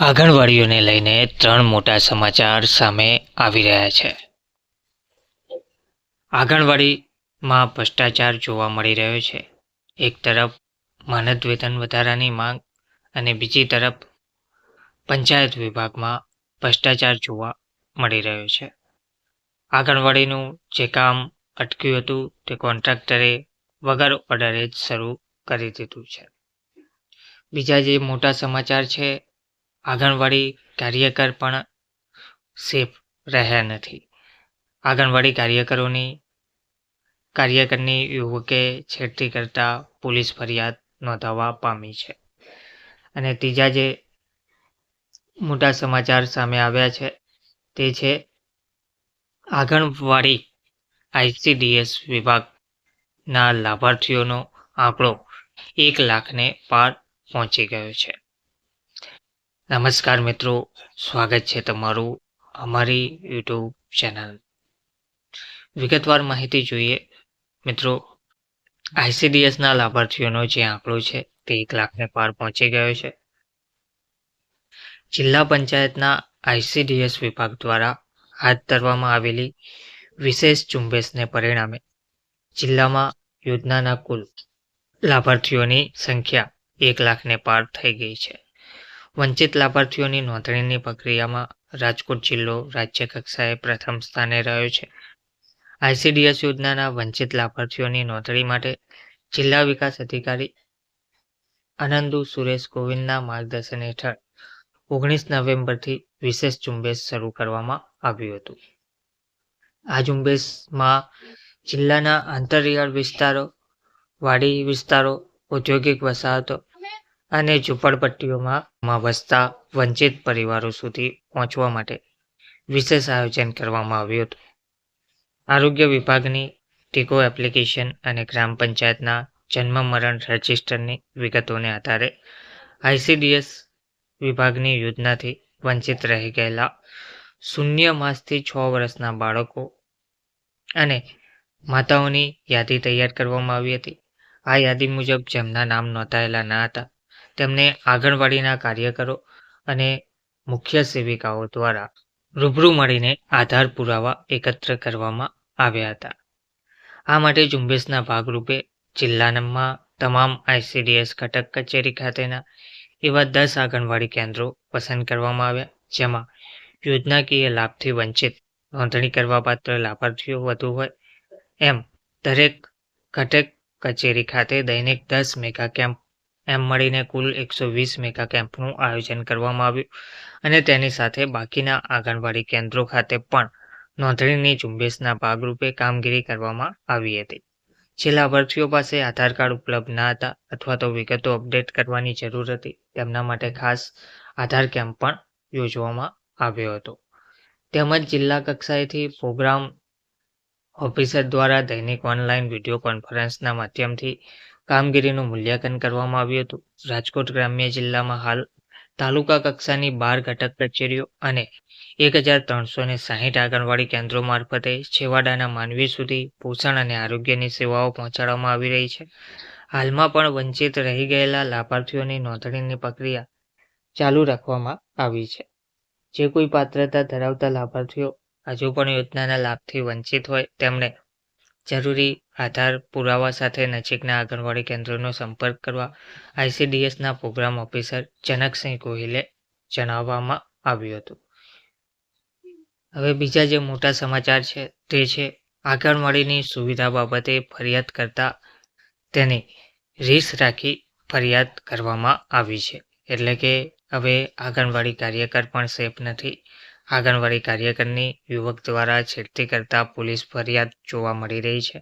આંગણવાડીઓને લઈને ત્રણ મોટા સમાચાર સામે આવી રહ્યા છે. આંગણવાડીમાં ભ્રષ્ટાચાર જોવા મળી રહ્યો છે. એક તરફ માનદ વેતન વધારાની માંગ અને બીજી તરફ પંચાયત વિભાગમાં ભ્રષ્ટાચાર જોવા મળી રહ્યો છે. આંગણવાડીનું જે કામ અટક્યું હતું તે કોન્ટ્રાક્ટરે વગર ઓર્ડરે જ શરૂ કરી દીધું છે. બીજા જે મોટા સમાચાર છે આંગણવાડી કાર્યકર પણ સેફ રહ્યા નથી. આંગણવાડી કાર્યકરોની, કાર્યકરની યુવકે છેડતી કરતા પોલીસ ફરિયાદ નોંધાવવા પામી છે. અને ત્રીજા જે મોટા સમાચાર સામે આવ્યા છે, તે છે આંગણવાડી આઈસીડીએસ વિભાગના લાભાર્થીઓનો આંકડો એક લાખને પાર પહોંચી ગયો છે. નમસ્કાર મિત્રો, સ્વાગત છે તમારું અમારી યુટ્યુબ ચેનલ. વિગતવાર માહિતી જોઈએ. મિત્રો, આઈસીડીએસના લાભાર્થીઓનો જે આંકડો છે તે એક લાખને પાર પહોંચી ગયો છે. જિલ્લા પંચાયતના આઈસીડીએસ વિભાગ દ્વારા હાથ ધરવામાં આવેલી વિશેષ ઝુંબેશને પરિણામે જિલ્લામાં યોજનાના કુલ લાભાર્થીઓની સંખ્યા એક લાખને પાર થઈ ગઈ છે. વંચિત લાભાર્થીઓની નોંધણીની પ્રક્રિયામાં રાજકોટ જિલ્લો રાજ્ય કક્ષાએ પ્રથમ સ્થાને રહ્યો છે. આઈસીડીએસ યોજનાના વંચિત લાભાર્થીઓની નોંધણી માટે જિલ્લા વિકાસ અધિકારી આનંદુ સુરેશ ગોવિંદના માર્ગદર્શન હેઠળ ઓગણીસ નવેમ્બરથી વિશેષ ઝુંબેશ શરૂ કરવામાં આવ્યું હતું. આ ઝુંબેશમાં જિલ્લાના આંતરિયાળ વિસ્તારો, વાડી વિસ્તારો, ઔદ્યોગિક વસાહતો અને ઝૂંપડપટ્ટીઓમાં વસતા વંચિત પરિવારો સુધી પહોંચવા માટે વિશેષ આયોજન કરવામાં આવ્યું હતું. આરોગ્ય વિભાગની ટીકો એપ્લિકેશન અને ગ્રામ પંચાયતના જન્મ મરણ રજિસ્ટરની વિગતોને આધારે આઈસીડીએસ વિભાગની યોજનાથી વંચિત રહી ગયેલા શૂન્ય માસથી છ વર્ષના બાળકો અને માતાઓની યાદી તૈયાર કરવામાં આવી હતી. આ યાદી મુજબ જેમના નામ નોંધાયેલા ન હતા તેમને આંગણવાડીના કાર્યકરો અને મુખ્ય સેવિકાઓ દ્વારા રૂબરૂ મળીને આધાર પુરાવા એકત્ર કરવામાં આવ્યા હતા. આ માટે ઝુંબેશના ભાગરૂપે જિલ્લામાં તમામ આઈસીડીએસ ઘટક કચેરી ખાતેના એવા દસ આંગણવાડી કેન્દ્રો પસંદ કરવામાં આવ્યા, જેમાં યોજનાકીય લાભથી વંચિત નોંધણી કરવાપાત્ર લાભાર્થીઓ વધુ હોય. એમ, દરેક ઘટક કચેરી ખાતે દૈનિક દસ મેગા કેમ્પ એમ મળીને કુલ એકસો વીસ મેગા કેમ્પનું આયોજન કરવામાં આવ્યું અને તેની સાથે બાકીના આંગણવાડી કેન્દ્રો ખાતે પણ નોંધણીની ઝુંબેશના ભાગરૂપે કામગીરી કરવામાં આવી હતી. જે લાભાર્થીઓ પાસે આધાર કાર્ડ ઉપલબ્ધ ના હતા અથવા તો વિગતો અપડેટ કરવાની જરૂર હતી. તેમના માટે ખાસ આધાર કેમ્પ પણ યોજવામાં આવ્યો હતો. તેમજ જિલ્લા કક્ષાએથી પ્રોગ્રામ ઓફિસર દ્વારા દૈનિક ઓનલાઈન વીડિયો કોન્ફરન્સના માધ્યમથી કામગીરીનું મૂલ્યાંકન કરવામાં આવ્યું હતું. રાજકોટ ગ્રામ્ય જિલ્લામાં હાલ તાલુકા કક્ષાની બાર ઘટક કચેરીઓ અને એક હજાર ત્રણસો ને સાહીઠ આંગણવાડી કેન્દ્રો મારફતે છેવાડાના માનવી સુધી પોષણ અને આરોગ્યની સેવાઓ પહોંચાડવામાં આવી રહી છે. હાલમાં પણ વંચિત રહી ગયેલા લાભાર્થીઓની નોંધણીની પ્રક્રિયા ચાલુ રાખવામાં આવી છે. જે કોઈ પાત્રતા ધરાવતા લાભાર્થીઓ હજુ પણ યોજનાના લાભથી વંચિત હોય તેમણે જરૂરી આધાર પુરાવા સાથે નજીકના આંગણવાડી કેન્દ્રોનો સંપર્ક કરવા આઈસીડીએસના પ્રોગ્રામ ઓફિસર જનકસિંહ ગોહિલે જણાવવામાં આવ્યું હતું. હવે બીજા જે મોટા સમાચાર છે તે છે, આંગણવાડીની સુવિધા બાબતે ફરિયાદ કરતા તેની રીસ રાખી ફરિયાદ કરવામાં આવી છે. એટલે કે હવે આંગણવાડી કાર્યકર પણ સેફ નથી. આંગણવાડી કાર્યકરની યુવક દ્વારા છેડતી કરતા પોલીસ ફરિયાદ જોવા મળી રહી છે.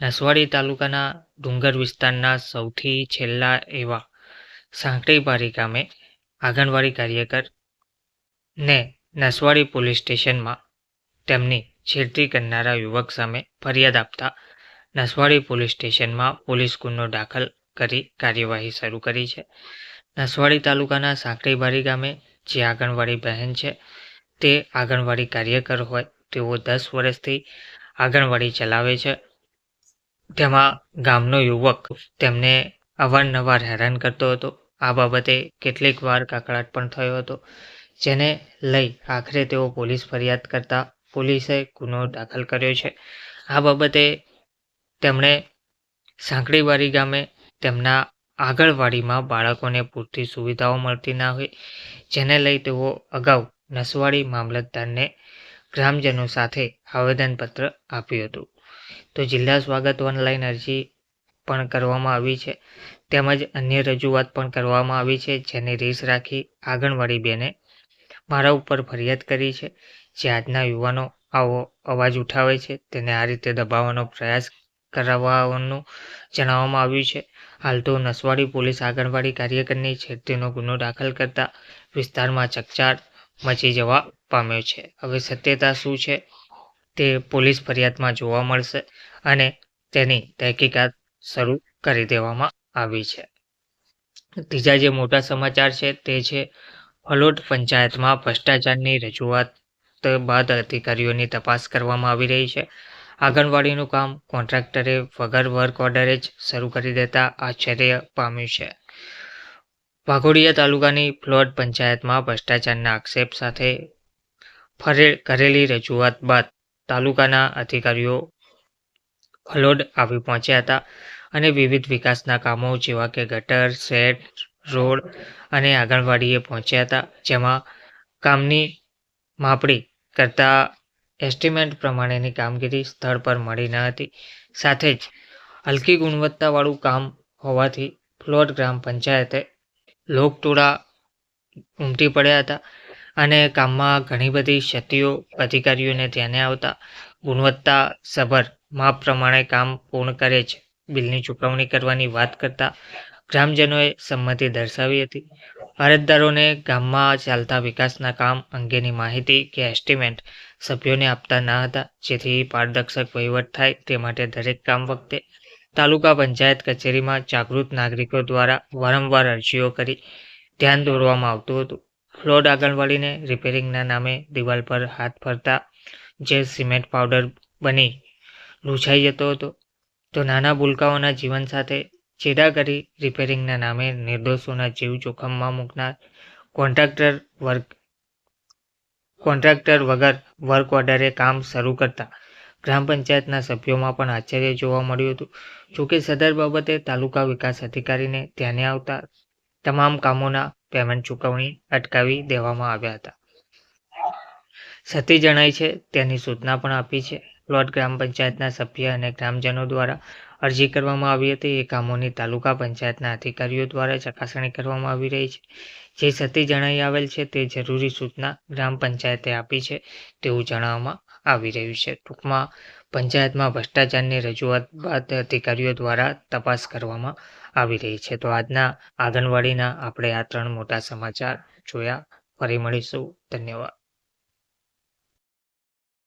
નસવાડી તાલુકાના ડુંગર વિસ્તારના સૌથી છેલ્લા એવા સાંકડીબારી ગામે આંગણવાડી કાર્યકર ને નસવાડી પોલીસ સ્ટેશનમાં તેમની છેડતી કરનારા યુવક સામે ફરિયાદ આપતા નસવાડી પોલીસ સ્ટેશનમાં પોલીસ ગુનો દાખલ કરી કાર્યવાહી શરૂ કરી છે. નસવાડી તાલુકાના સાંકડીબારી ગામે જે આંગણવાડી બહેન છે, તે આંગણવાડી કાર્યકર હોય, તેઓ દસ વર્ષથી આંગણવાડી ચલાવે છે. તેમાં ગામનો યુવક તેમને અવારનવાર હેરાન કરતો હતો. આ બાબતે કેટલીક વાર કાકડાટ પણ થયો હતો, જેને લઈ આખરે તેઓ પોલીસ ફરિયાદ કરતા પોલીસે ગુનો દાખલ કર્યો છે. આ બાબતે તેમણે સાંકડીવાડી ગામે તેમના આગળવાડીમાં બાળકોને પૂરતી સુવિધાઓ મળતી ના હોય, જેને લઈ તેઓ અગાઉ નસવાડી મામલતદારને ગ્રામજનો સાથે આવેદનપત્ર આપ્યું હતું. તો જિલ્લા સ્વાગત ઓનલાઈન અરજી પણ કરવામાં આવી છે. તેમજ અન્ય રજૂઆત પણ કરવામાં આવી છે, જેની રીસ રાખી આંગણવાડી બેને મારા ઉપર ફરિયાદ કરી છે. જે આજના યુવાનો આવો અવાજ ઉઠાવે છે, તેને આ રીતે દબાવવાનો પ્રયાસ કરાવવાનું જણાવવામાં આવ્યું છે. હાલ તો નસવાડી પોલીસ આંગણવાડી કાર્યકરની છેડતીનો ગુનો દાખલ કરતા વિસ્તારમાં ચકચાર મચી જવા પામ્યો છે. હવે સત્યતા શું છે? તે પોલીસ ફરિયાદમાં જોવા મળશે અને તેની તહેકીકાત શરૂ કરી દેવામાં આવી છે. ત્રીજા જે મોટા સમાચાર છે તે છે, ફલોટ પંચાયતમાં ભ્રષ્ટાચારની રજૂઆત બાદ અધિકારીઓની તપાસ કરવામાં આવી રહી છે. આંગણવાડીનું કામ કોન્ટ્રાક્ટરે વગર વર્ક ઓર્ડરે જ શરૂ કરી દેતા આશ્ચર્ય પામ્યું છે. વાઘોડિયા તાલુકાની ફ્લોટ પંચાયતમાં ભ્રષ્ટાચારના આક્ષેપ સાથે ફરે કરેલી રજૂઆત બાદ તાલુકાના અધિકારીઓ ફલોડ આવી પહોંચ્યા હતા અને વિવિધ વિકાસના કામો જેવા કે ગટર, શેડ, રોડ અને આંગણવાડીએ પહોંચ્યા હતા, જેમાં કામની માપણી કરતા એસ્ટિમેટ પ્રમાણેની કામગીરી સ્થળ પર મળી ન હતી. સાથે જ હલકી ગુણવત્તાવાળું કામ હોવાથી ફ્લોટ ગ્રામ પંચાયતે લોકટોળા ઉમટી પડ્યા હતા. અને કામમાં ઘણી બધી ક્ષતિઓ અધિકારીઓને ધ્યાને આવતા ગુણવત્તા સભર માપ પ્રમાણે કામ પૂર્ણ કરે છે. બિલની ચૂકવણી કરવાની વાત કરતા ગ્રામજનોએ સંમતિ દર્શાવી હતી. અરજદારોને ગામમાં ચાલતા વિકાસના કામ અંગેની માહિતી કે એસ્ટિમેટ સભ્યોને આપતા ન હતા, જેથી પારદર્શક વહીવટ થાય તે માટે દરેક કામ વખતે તાલુકા પંચાયત કચેરીમાં જાગૃત નાગરિકો દ્વારા વારંવાર અરજીઓ કરી ધ્યાન દોરવામાં આવતું હતું. ફ્લોડ આંગણવાડીને રિપેરિંગના નામે દિવાલ પર હાથ ફરતા જે સિમેન્ટ પાવડર બની લૂછાઈ જતો હતો. તો નાના ભૂલકાઓના જીવન સાથે ચેડા કરી રિપેરિંગના નામે નિર્દોષોના જીવ જોખમમાં મૂકનાર કોન્ટ્રાક્ટર વર્ગ કોન્ટ્રાક્ટર વગર વર્ક ઓર્ડરે કામ શરૂ કરતા ગ્રામ પંચાયતના સભ્યોમાં પણ આશ્ચર્ય જોવા મળ્યું હતું. જોકે સદર બાબતે તાલુકા વિકાસ અધિકારીને ધ્યાને આવતા તમામ કામોના પેમેન્ટ ચૂકવણી અટકાવી દેવામાં આવ્યા હતા. સતી જણાય છે, તેની સૂચના પણ આપી છે. પ્લોટ ગ્રામ પંચાયતના સભ્ય અને ગ્રામજનો દ્વારા અરજી કરવામાં આવી હતી. એ કામોની તાલુકા પંચાયતના અધિકારીઓ દ્વારા ચકાસણી કરવામાં આવી રહી છે. જે સતી જણાઈ આવેલ છે તે જરૂરી સૂચના ગ્રામ પંચાયતે આપી છે તેવું જણાવવામાં આવી રહ્યું છે. ટૂંકમાં, પંચાયતમાં ભ્રષ્ટાચારની રજૂઆત બાદ અધિકારીઓ દ્વારા તપાસ કરવામાં આવી રહી છે. તો આજના આંગણવાડીના આપણે આ ત્રણ મોટા સમાચાર જોયા. ફરી મળીશું. ધન્યવાદ.